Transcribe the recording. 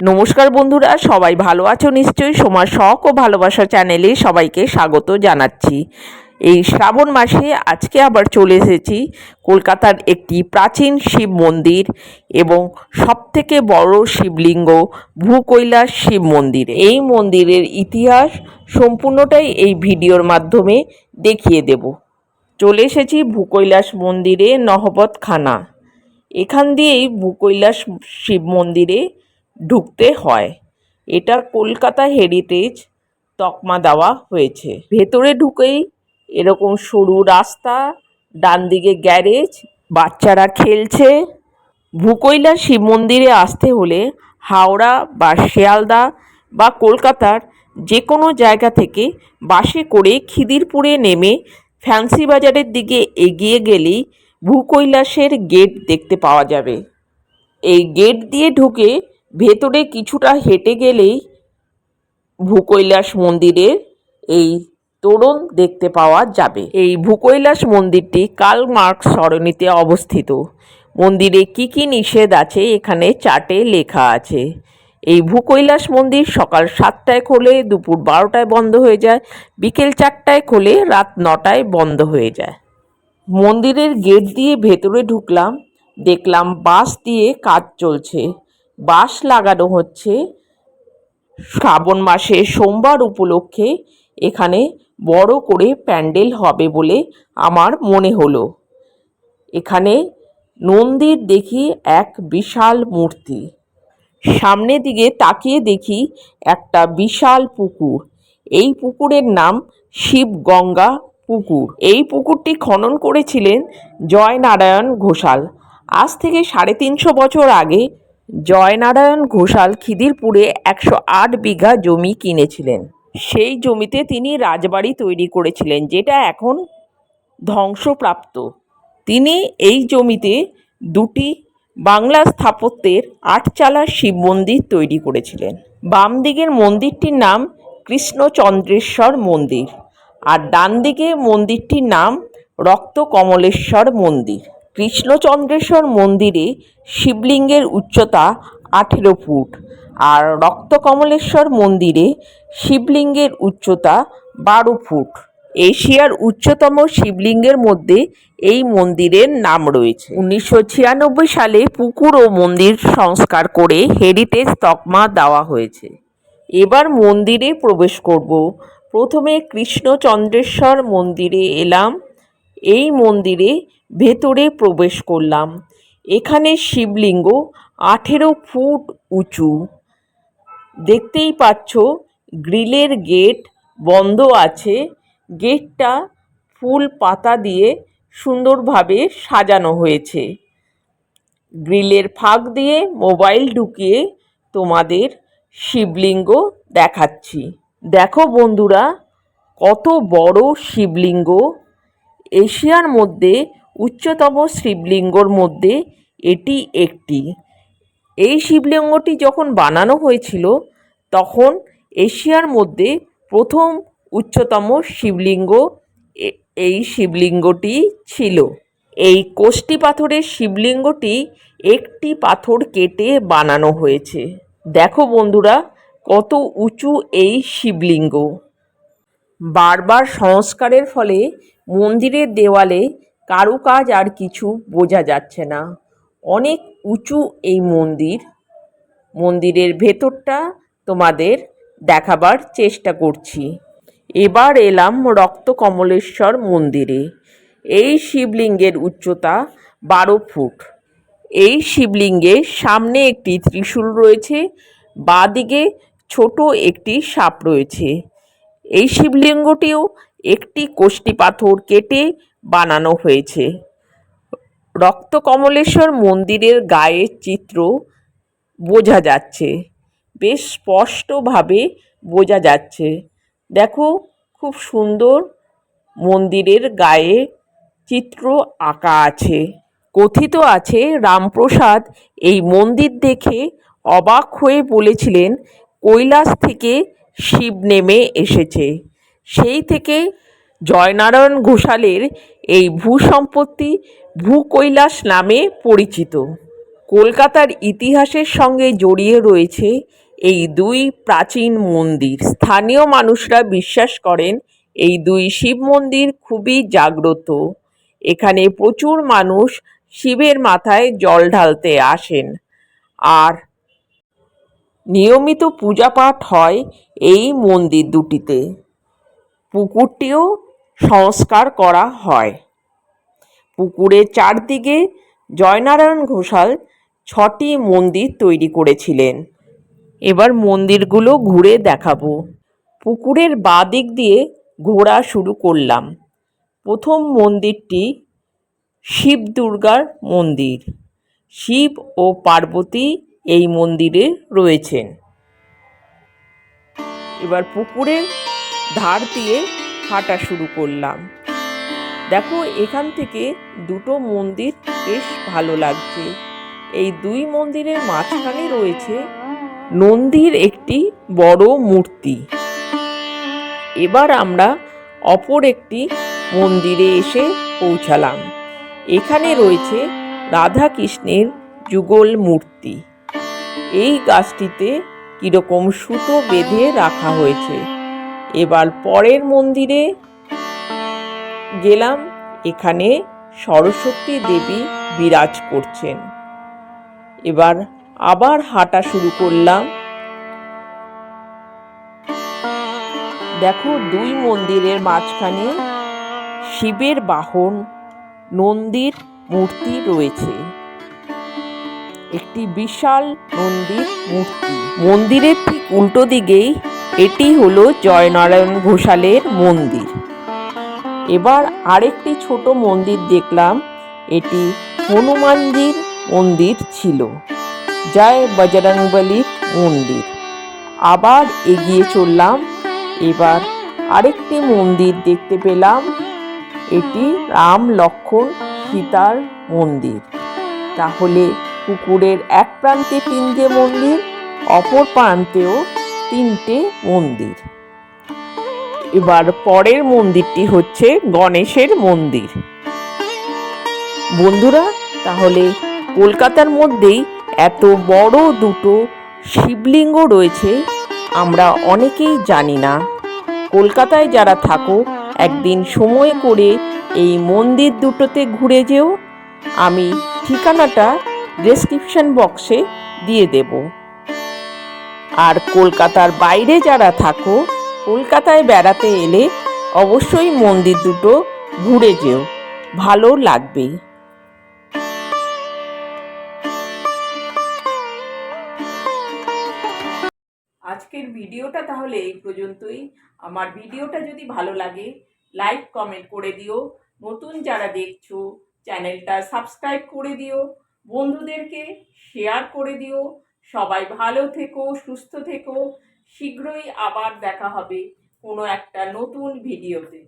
নমস্কার বন্ধুরা, সবাই ভালো আছো নিশ্চয়ই? সময় শখ ও ভালোবাসা চ্যানেলে সবাইকে স্বাগত জানাচ্ছি। এই শ্রাবণ মাসে আজকে আবার চলে এসেছি কলকাতার একটি প্রাচীন শিব মন্দির এবং সবথেকে বড় শিবলিঙ্গ ভূকৈলাস শিব মন্দির। এই মন্দিরের ইতিহাস সম্পূর্ণটাই এই ভিডিওর মাধ্যমে দেখিয়ে দেব। চলে এসেছি ভূকৈলাস মন্দিরে নহবত খানা এখান দিয়েই ভূকৈলাস শিব মন্দিরে ঢুকতে হয়। এটা কলকাতা হেরিটেজ তকমা দেওয়া হয়েছে। ভেতরে ঢুকেই এরকম সরু রাস্তা ডান দিকে গ্যারেজ বাচ্চারা খেলছে। ভূকৈলাস শিব মন্দিরে আসতে হলে হাওড়া বা শিয়ালদা বা কলকাতার যে কোনো জায়গা থেকে বাসে করে খিদিরপুরে নেমে ফ্যান্সি বাজারের দিকে এগিয়ে গেলেই ভূকৈলাসের গেট দেখতে পাওয়া যাবে। এই গেট দিয়ে ঢুকে ভেতরে কিছুটা হেঁটে গেলেই ভূকৈলাস মন্দিরের এই তোরণ দেখতে পাওয়া যাবে। এই ভূকৈলাস মন্দিরটি কার্ল মার্কস সরণিতে অবস্থিত। মন্দিরে কি কি নিষেধ আছে এখানে চার্টে লেখা আছে। এই ভূকৈলাস মন্দির সকাল সাতটায় খোলে, দুপুর বারোটায় বন্ধ হয়ে যায়, বিকেল চারটায় খোলে, রাত নটায় বন্ধ হয়ে যায়। মন্দিরের গেট দিয়ে ভেতরে ঢুকলাম, দেখলাম বাঁশ দিয়ে কাজ চলছে। বাঁশ লাগানো হচ্ছে। শ্রাবণ মাসে সোমবার উপলক্ষে এখানে বড় করে প্যান্ডেল হবে বলে আমার মনে হলো। এখানে নন্দীর দেখি এক বিশাল মূর্তি। সামনে দিকে তাকিয়ে দেখি একটা বিশাল পুকুর। এই পুকুরের নাম শিবগঙ্গা পুকুর। এই পুকুরটি খনন করেছিলেন জয়নারায়ণ ঘোষাল। আজ থেকে সাড়ে তিনশো বছর আগে জয়নারায়ণ ঘোষাল খিদিরপুরে একশো আট বিঘা জমি কিনেছিলেন। সেই জমিতে তিনি রাজবাড়ি তৈরি করেছিলেন, যেটা এখন ধ্বংসপ্রাপ্ত। তিনি এই জমিতে দুটি বাংলা স্থাপত্যের আটচালা শিব মন্দির তৈরি করেছিলেন। বাম দিকের মন্দিরটির নাম কৃষ্ণচন্দ্রেশ্বর মন্দির আর ডান দিকে মন্দিরটির নাম রক্ত কমলেশ্বর মন্দির। কৃষ্ণচন্দ্রেশ্বর মন্দিরে শিবলিঙ্গের উচ্চতা আঠেরো ফুট আর রক্তকমলেশ্বর মন্দিরে শিবলিঙ্গের উচ্চতা বারো ফুট। এশিয়ার উচ্চতম শিবলিঙ্গের মধ্যে এই মন্দিরের নাম রয়েছে। উনিশশো ছিয়ানব্বই সালে পুকুর ও মন্দির সংস্কার করে হেরিটেজ তকমা দেওয়া হয়েছে। এবার মন্দিরে প্রবেশ করব। প্রথমে কৃষ্ণচন্দ্রেশ্বর মন্দিরে এলাম। এই মন্দিরে ভেতরে প্রবেশ করলাম। এখানে শিবলিঙ্গ আঠেরো ফুট উঁচু। দেখতেই পাচ্ছ, গ্রিলের গেট বন্ধ আছে। গেটটা ফুল পাতা দিয়ে সুন্দরভাবে সাজানো হয়েছে। গ্রিলের ফাঁক দিয়ে মোবাইল ঢুকিয়ে তোমাদের শিবলিঙ্গ দেখাচ্ছি। দেখো বন্ধুরা, কত বড় শিবলিঙ্গ। এশিয়ার মধ্যে উচ্চতম শিবলিঙ্গর মধ্যে এটি একটি। এই শিবলিঙ্গটি যখন বানানো হয়েছিল, তখন এশিয়ার মধ্যে প্রথম উচ্চতম শিবলিঙ্গ এই শিবলিঙ্গটি ছিল। এই কোষ্টি পাথরের শিবলিঙ্গটি একটি পাথর কেটে বানানো হয়েছে। দেখো বন্ধুরা, কত উঁচু এই শিবলিঙ্গ। বারবার সংস্কারের ফলে মন্দিরের দেওয়ালে কারুকাজ আর কিছু বোঝা যাচ্ছে না। অনেক উঁচু এই মন্দির। মন্দিরের ভেতরটা তোমাদের দেখাবার চেষ্টা করছি। এবার এলাম রক্ত কমলেশ্বর মন্দিরে। এই শিবলিঙ্গের উচ্চতা বারো ফুট। এই শিবলিঙ্গের সামনে একটি ত্রিশূল রয়েছে বাঁদিকে ছোট একটি সাপ রয়েছে। এই শিবলিঙ্গটিও একটি কোষ্টি পাথর কেটে বানানো হয়েছে। রক্ত কমলেশ্বর মন্দিরের গায়ের চিত্র বোঝা যাচ্ছে। বেশ স্পষ্টভাবে বোঝা যাচ্ছে। দেখো, খুব সুন্দর মন্দিরের গায়ে চিত্র আঁকা আছে। কথিত আছে, রামপ্রসাদ এই মন্দির দেখে অবাক হয়ে বলেছিলেন, কৈলাস থেকে শিব নেমে এসেছে। সেই থেকে জয়নারায়ণ ঘোষালের এই ভূসম্পত্তি ভূকৈলাস নামে পরিচিত। কলকাতার ইতিহাসের সঙ্গে জড়িয়ে রয়েছে এই দুই প্রাচীন মন্দির। স্থানীয় মানুষরা বিশ্বাস করেন এই দুই শিব মন্দির খুবই জাগ্রত। এখানে প্রচুর মানুষ শিবের মাথায় জল ঢালতে আসেন। আর নিয়মিত পূজাপাঠ হয় এই মন্দির দুটিতে। পুকুরটিও সংস্কার করা হয়। পুকুরের চারদিকে জয়নারায়ণ ঘোষাল ছটি মন্দির তৈরি করেছিলেন। এবার মন্দিরগুলো ঘুরে দেখাবো। পুকুরের বাঁ দিক দিয়ে ঘোরা শুরু করলাম। প্রথম মন্দিরটি শিব দুর্গার মন্দির। শিব ও পার্বতী এই মন্দিরে রয়েছেন। এবার পুকুরের ধার দিয়ে হাঁটা শুরু করলাম। দেখো, এখান থেকে দুটো মন্দির বেশ ভালো লাগছে। এই দুই মন্দিরের মাঝখানে রয়েছে নন্দীর একটি বড় মূর্তি। এবার আমরা অপর একটি মন্দিরে এসে পৌঁছালাম। এখানে রয়েছে রাধা কৃষ্ণের যুগল মূর্তি। এই গাছটিতে কীরকম সুতো বেঁধে রাখা হয়েছে। এবার পরের মন্দিরে গেলাম, এখানে সরস্বতী দেবী বিরাজ করছেন। এবার আবার হাঁটা শুরু করলাম। দেখো দুই মন্দিরের মাঝখানে শিবের বাহন, নন্দীর মূর্তি রয়েছে। একটি বিশাল নন্দীর মূর্তি। মন্দিরের ঠিক উল্টো দিকেই এটি হলো জয়নারায়ণ ঘোষালের মন্দির। এবার আরেকটি ছোট মন্দির দেখলাম, এটি হনুমানজির মন্দির ছিল। জয় বজরংবলির মন্দির। আবার এগিয়ে চললাম, এবার আরেকটি মন্দির দেখতে পেলাম, এটি রাম লক্ষ্মণ সীতার মন্দির। তাহলে পুকুরের এক প্রান্তে তিনটে মন্দির, অপর প্রান্তেও তিনটে মন্দির। এবার পরের মন্দিরটি হচ্ছে গণেশের মন্দির। বন্ধুরা, তাহলে কলকাতার মধ্যেই এত বড় দুটো শিবলিঙ্গ রয়েছে, আমরা অনেকেই জানি না। কলকাতায় যারা থাকো, একদিন সময় করে এই মন্দির দুটোতে ঘুরে যেও। আমি ঠিকানাটা ডেসক্রিপশন বক্সে দিয়ে দেব। আর কলকাতার বাইরে যারা থাকো, কলকাতায় বেড়াতে এলে অবশ্যই মন্দির দুটো ঘুরে যেও, ভালো লাগবে। আজকের ভিডিওটা তাহলে এই পর্যন্তই। আমার ভিডিওটা যদি ভালো লাগে, লাইক, কমেন্ট করে দিও। নতুন যারা দেখছ, চ্যানেলটা সাবস্ক্রাইব করে দিও। বন্ধুদেরকে শেয়ার করে দিও। সবাই ভালো থেকো সুস্থ থেকো। শীঘ্রই আবার দেখা হবে কোনো একটা নতুন ভিডিওতে।